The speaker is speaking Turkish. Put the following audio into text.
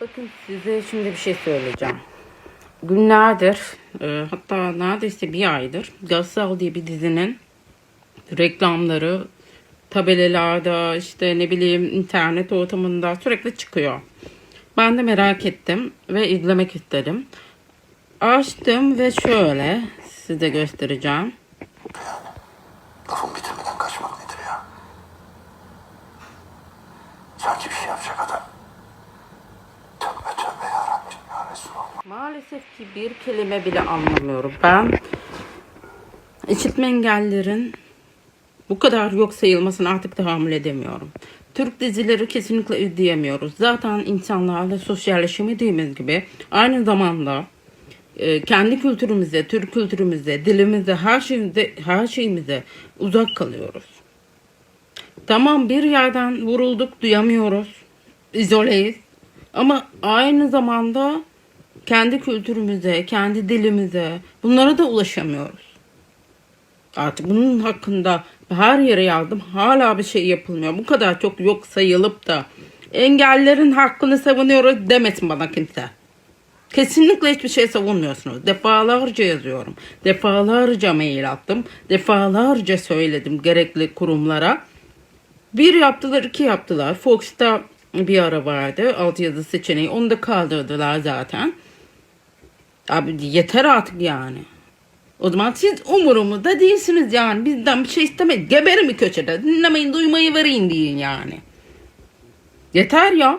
Bakın size şimdi bir şey söyleyeceğim. Günlerdir e, hatta neredeyse bir aydır Gassal diye bir dizinin reklamları tabelalarda işte ne bileyim internet ortamında sürekli çıkıyor. Ben de merak ettim ve izlemek istedim. Açtım ve şöyle size göstereceğim. Lafımı bitirmeden kaçmak nedir ya? Sanki bir şey yapacak adam. Maalesef ki bir kelime bile anlamıyorum. Ben işitme engellerin bu kadar yok sayılmasını artık tahammül edemiyorum. Türk dizileri kesinlikle izleyemiyoruz. Zaten insanlarla sosyalleşemediğimiz gibi aynı zamanda e, kendi kültürümüze, Türk kültürümüze, dilimize, her şeyimize, her şeyimize uzak kalıyoruz. Tamam bir yerden vurulduk, duyamıyoruz. İzoleyiz. Ama aynı zamanda kendi kültürümüze, kendi dilimize bunlara da ulaşamıyoruz. Artık bunun hakkında her yere yazdım. Hala bir şey yapılmıyor. Bu kadar çok yok sayılıp da engellerin hakkını savunuyoruz demesin bana kimse. Kesinlikle hiçbir şey savunmuyorsunuz. Defalarca yazıyorum. Defalarca mail attım. Defalarca söyledim gerekli kurumlara. Bir yaptılar, iki yaptılar. Fox'ta bir ara vardı. Altyazı seçeneği. Onu da kaldırdılar zaten. Abi yeter artık yani. O zaman siz umurumuzda değilsiniz yani. Bizden bir şey istemeyin. Geberin mi köşede? Dinlemeyin, duymayı verin deyin yani. Yeter ya.